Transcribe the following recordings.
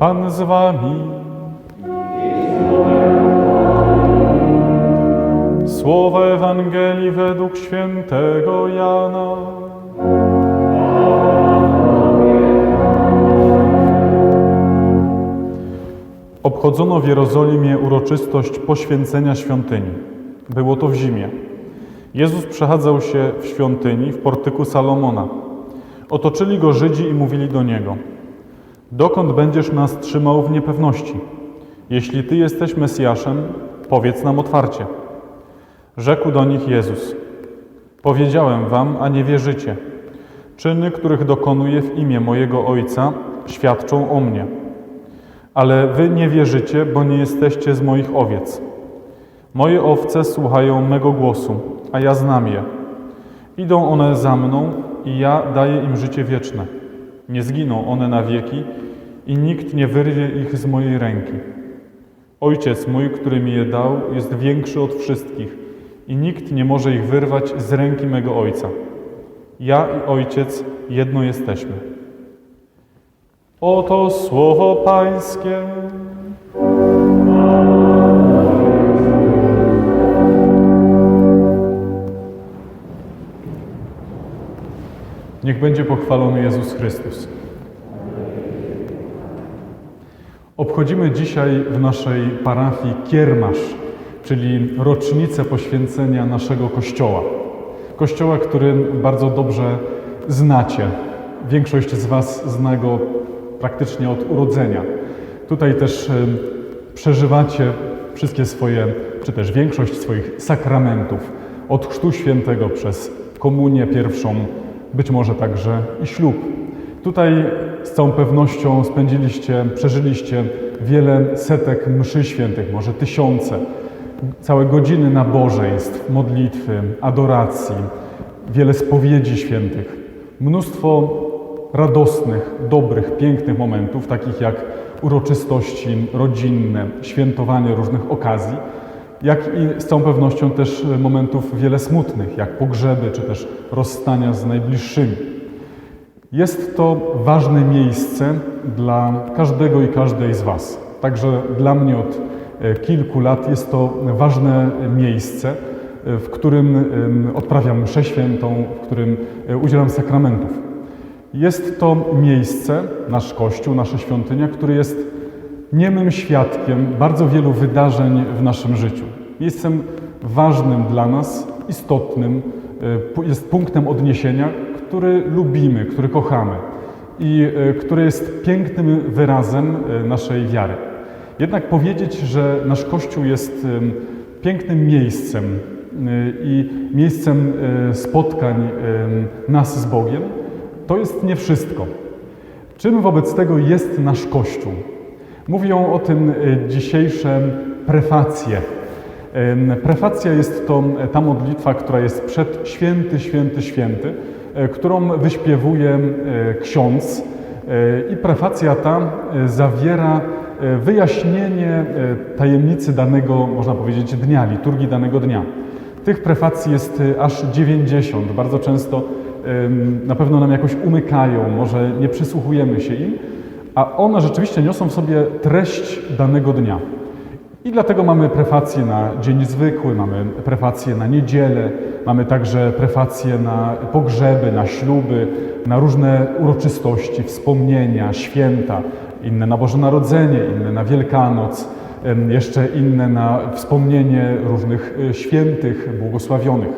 Pan z wami. Słowa Ewangelii według świętego Jana. Obchodzono w Jerozolimie uroczystość poświęcenia świątyni. Było to w zimie. Jezus przechadzał się w świątyni w portyku Salomona. Otoczyli go Żydzi i mówili do niego: Dokąd będziesz nas trzymał w niepewności? Jeśli ty jesteś Mesjaszem, powiedz nam otwarcie. Rzekł do nich Jezus: Powiedziałem wam, a nie wierzycie. Czyny, których dokonuję w imię mojego Ojca, świadczą o mnie. Ale wy nie wierzycie, bo nie jesteście z moich owiec. Moje owce słuchają mego głosu, a ja znam je. Idą one za mną i ja daję im życie wieczne. Nie zginą one na wieki i nikt nie wyrwie ich z mojej ręki. Ojciec mój, który mi je dał, jest większy od wszystkich i nikt nie może ich wyrwać z ręki mego Ojca. Ja i Ojciec jedno jesteśmy. Oto słowo Pańskie. Niech będzie pochwalony Jezus Chrystus. Obchodzimy dzisiaj w naszej parafii Kiermasz, czyli rocznicę poświęcenia naszego kościoła. Kościoła, który bardzo dobrze znacie. Większość z Was zna go praktycznie od urodzenia. Tutaj też przeżywacie wszystkie swoje, czy też większość swoich sakramentów, od Chrztu Świętego przez komunię pierwszą, być może także i ślub. Tutaj z całą pewnością spędziliście, przeżyliście wiele setek mszy świętych, może tysiące, całe godziny nabożeństw, modlitwy, adoracji, wiele spowiedzi świętych, mnóstwo radosnych, dobrych, pięknych momentów, takich jak uroczystości rodzinne, świętowanie różnych okazji, jak i z całą pewnością też momentów wiele smutnych, jak pogrzeby czy też rozstania z najbliższymi. Jest to ważne miejsce dla każdego i każdej z Was. Także dla mnie od e, kilku lat jest to ważne miejsce, e, w którym odprawiam mszę świętą, w którym e, udzielam sakramentów. Jest to miejsce, nasz kościół, nasza świątynia, który jest niemym świadkiem bardzo wielu wydarzeń w naszym życiu. Miejscem ważnym dla nas, istotnym, e, jest punktem odniesienia, który lubimy, który kochamy i e, który jest pięknym wyrazem e, naszej wiary. Jednak powiedzieć, że nasz Kościół jest pięknym miejscem i miejscem spotkań nas z Bogiem, to jest nie wszystko. Czym wobec tego jest nasz Kościół? Mówią o tym e, dzisiejsze prefacje. Prefacja jest to e, ta modlitwa, która jest przed święty, święty, święty, e, którą wyśpiewuje ksiądz. I prefacja ta zawiera wyjaśnienie tajemnicy danego, można powiedzieć, dnia, liturgii danego dnia. Tych prefacji jest aż 90. Bardzo często na pewno nam jakoś umykają, może nie przysłuchujemy się im, a one rzeczywiście niosą w sobie treść danego dnia. I dlatego mamy prefację na dzień zwykły, mamy prefację na niedzielę, mamy także prefację na pogrzeby, na śluby, na różne uroczystości, wspomnienia, święta, inne na Boże Narodzenie, inne na Wielkanoc, jeszcze inne na wspomnienie różnych e, świętych, błogosławionych.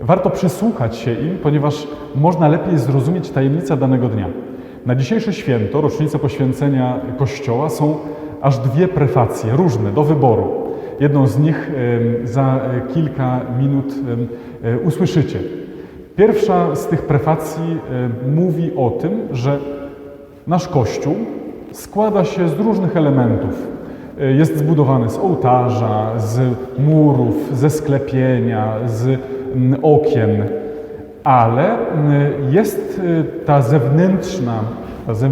Warto przysłuchać się im, ponieważ można lepiej zrozumieć tajemnicę danego dnia. Na dzisiejsze święto, rocznicę poświęcenia Kościoła, są aż dwie prefacje, różne, do wyboru. Jedną z nich za kilka minut e, usłyszycie. Pierwsza z tych prefacji mówi o tym, że nasz Kościół składa się z różnych elementów. E, Jest zbudowany z ołtarza, z murów, ze sklepienia, z okien, ale mm, jest y, ta zewnętrzna,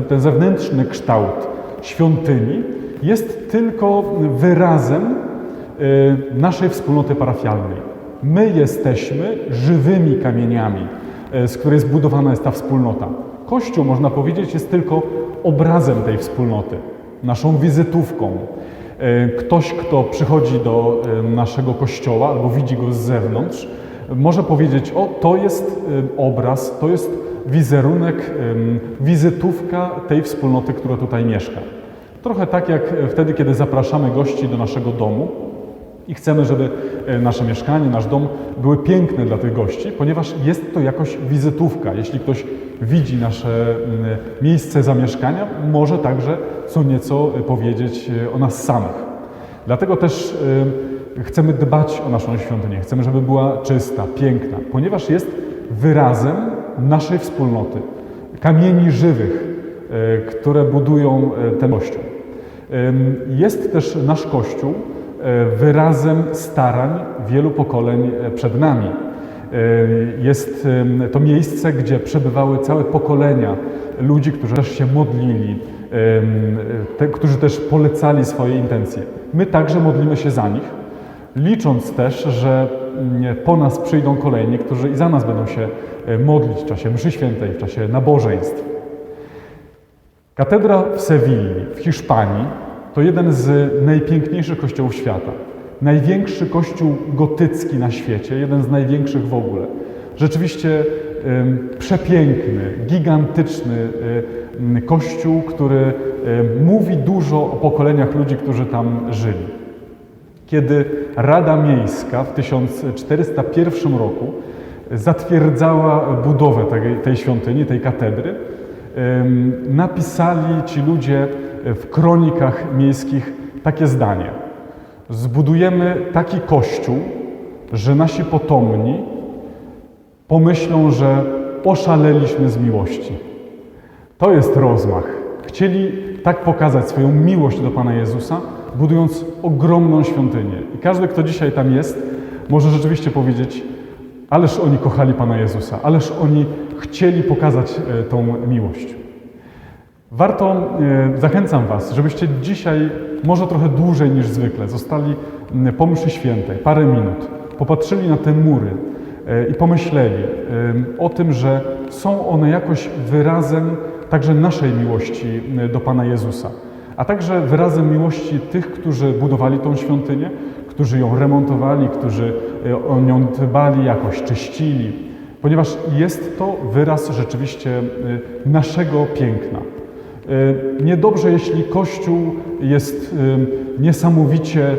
ten zewnętrzny kształt świątyni jest tylko wyrazem y, naszej wspólnoty parafialnej. My jesteśmy żywymi kamieniami, y, z której zbudowana jest ta wspólnota. Kościół, można powiedzieć, jest tylko obrazem tej wspólnoty. naszą wizytówką. Ktoś, kto przychodzi do naszego kościoła albo widzi go z zewnątrz, może powiedzieć: O, to jest e, obraz, to jest wizerunek, wizytówka tej wspólnoty, która tutaj mieszka. Trochę tak jak wtedy, kiedy zapraszamy gości do naszego domu i chcemy, żeby e, nasze mieszkanie, nasz dom były piękne dla tych gości, ponieważ jest to jakoś wizytówka. Jeśli ktoś widzi nasze miejsce zamieszkania, może także co nieco e, powiedzieć e, o nas samych. Dlatego też e, chcemy dbać o naszą świątynię, chcemy, żeby była czysta, piękna, ponieważ jest wyrazem naszej wspólnoty, kamieni żywych, e, które budują e, ten kościół. Jest też nasz Kościół e, wyrazem starań wielu pokoleń przed nami. Jest to miejsce, gdzie przebywały całe pokolenia ludzi, którzy też się modlili, te, którzy też polecali swoje intencje. My także modlimy się za nich, licząc też, że mm, po nas przyjdą kolejni, którzy i za nas będą się e, modlić w czasie mszy świętej, w czasie nabożeństw. Katedra w Sewilli, w Hiszpanii, to jeden z najpiękniejszych kościołów świata. Największy kościół gotycki na świecie, jeden z największych w ogóle. Rzeczywiście przepiękny, gigantyczny em, kościół, który em, mówi dużo o pokoleniach ludzi, którzy tam żyli. Kiedy Rada Miejska w 1401 roku zatwierdzała budowę tej, tej świątyni, tej katedry, napisali ci ludzie w kronikach miejskich takie zdanie. Zbudujemy taki kościół, że nasi potomni pomyślą, że oszaleliśmy z miłości. To jest rozmach. Chcieli tak pokazać swoją miłość do Pana Jezusa, budując ogromną świątynię. I każdy, kto dzisiaj tam jest, może rzeczywiście powiedzieć: Ależ oni kochali Pana Jezusa, ależ oni chcieli pokazać e, tą miłość. Warto, e, zachęcam Was, żebyście dzisiaj, może trochę dłużej niż zwykle, zostali po mszy świętej, parę minut, popatrzyli na te mury e, i pomyśleli o tym, że są one jakoś wyrazem także naszej miłości do Pana Jezusa, a także wyrazem miłości tych, którzy budowali tą świątynię, którzy ją remontowali, którzy e, o nią dbali, jakoś czyścili, ponieważ jest to wyraz rzeczywiście e, naszego piękna. E, Niedobrze, jeśli Kościół jest niesamowicie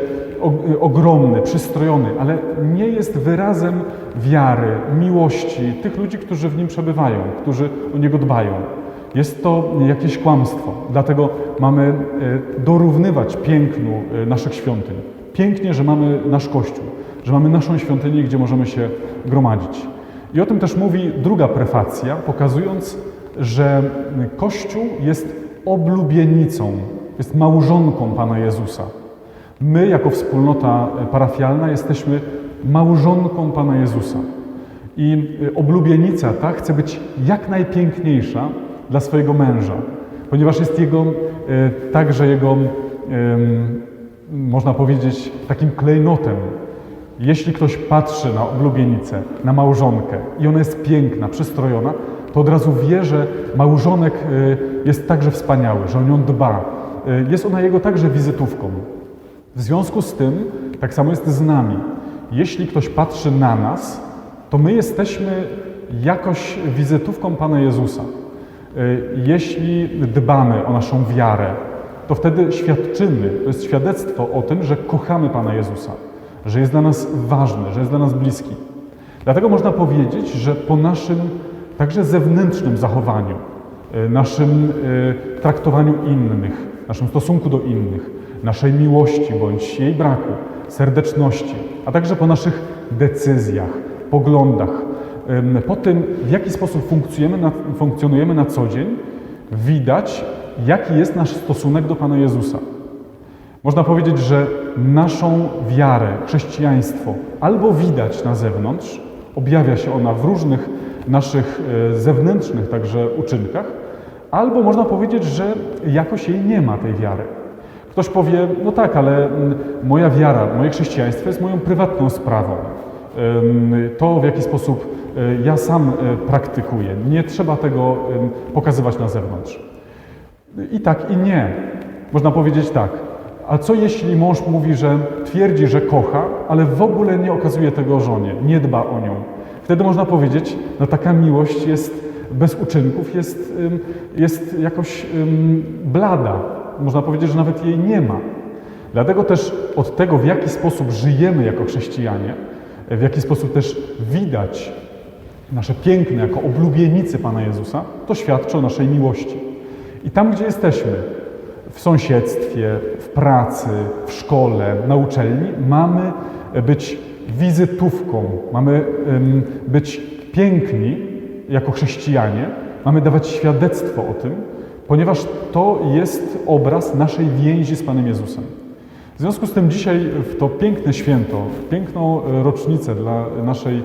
ogromny, przystrojony, ale nie jest wyrazem wiary, miłości tych ludzi, którzy w nim przebywają, którzy o niego dbają. Jest to jakieś kłamstwo, dlatego mamy e, dorównywać pięknu e, naszych świątyń. Pięknie, że mamy nasz Kościół, że mamy naszą świątynię, gdzie możemy się gromadzić. I o tym też mówi druga prefacja, pokazując, że Kościół jest oblubienicą, jest małżonką Pana Jezusa. My, jako wspólnota parafialna, jesteśmy małżonką Pana Jezusa. I y, oblubienica ta chce być jak najpiękniejsza dla swojego męża, ponieważ jest jego, y, także jego, można powiedzieć, takim klejnotem, jeśli ktoś patrzy na oblubienicę, na małżonkę i ona jest piękna, przystrojona, to od razu wie, że małżonek y, jest także wspaniały, że o nią dba. Y, Jest ona jego także wizytówką. W związku z tym, tak samo jest z nami. Jeśli ktoś patrzy na nas, to my jesteśmy jakoś wizytówką Pana Jezusa. Y, Jeśli dbamy o naszą wiarę, to wtedy świadczymy, to jest świadectwo o tym, że kochamy Pana Jezusa, że jest dla nas ważny, że jest dla nas bliski. Dlatego można powiedzieć, że po naszym także zewnętrznym zachowaniu, y, naszym y, traktowaniu innych, naszym stosunku do innych, naszej miłości bądź jej braku, serdeczności, a także po naszych decyzjach, poglądach, po tym, w jaki sposób funkcjonujemy na, funkcjonujemy na co dzień, widać, jaki jest nasz stosunek do Pana Jezusa. Można powiedzieć, że naszą wiarę, chrześcijaństwo albo widać na zewnątrz, objawia się ona w różnych naszych e, zewnętrznych także uczynkach, albo można powiedzieć, że jakoś jej nie ma tej wiary. Ktoś powie, no tak, ale moja wiara, moje chrześcijaństwo jest moją prywatną sprawą. To, w jaki sposób ja sam e, praktykuję, nie trzeba tego pokazywać na zewnątrz. I tak, i nie. Można powiedzieć tak, a co jeśli mąż mówi, że twierdzi, że kocha, ale w ogóle nie okazuje tego żonie, nie dba o nią? Wtedy można powiedzieć, no taka miłość jest bez uczynków, jest, jest jakoś blada. Można powiedzieć, że nawet jej nie ma. Dlatego też od tego, w jaki sposób żyjemy jako chrześcijanie, w jaki sposób też widać nasze piękne jako oblubienicy Pana Jezusa, to świadczy o naszej miłości. I tam, gdzie jesteśmy, w sąsiedztwie, w pracy, w szkole, na uczelni, mamy być wizytówką, mamy być piękni jako chrześcijanie, mamy dawać świadectwo o tym, ponieważ to jest obraz naszej więzi z Panem Jezusem. W związku z tym dzisiaj w to piękne święto, piękną e, rocznicę dla naszej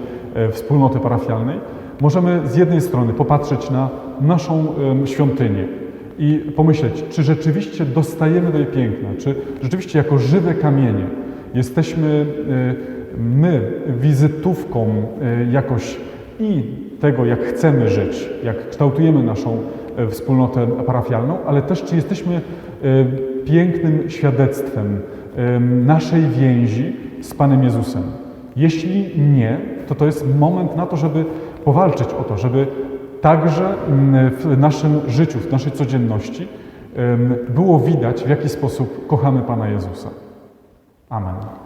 wspólnoty parafialnej, możemy z jednej strony popatrzeć na naszą świątynię i pomyśleć, czy rzeczywiście dostajemy do jej piękna, czy rzeczywiście jako żywe kamienie jesteśmy e, my wizytówką e, jakoś i tego, jak chcemy żyć, jak kształtujemy naszą e, wspólnotę parafialną, ale też czy jesteśmy e, pięknym świadectwem e, naszej więzi z Panem Jezusem. Jeśli nie, to to jest moment na to, żeby powalczyć o to, żeby także mm, w naszym życiu, w naszej codzienności było widać, w jaki sposób kochamy Pana Jezusa. Amen.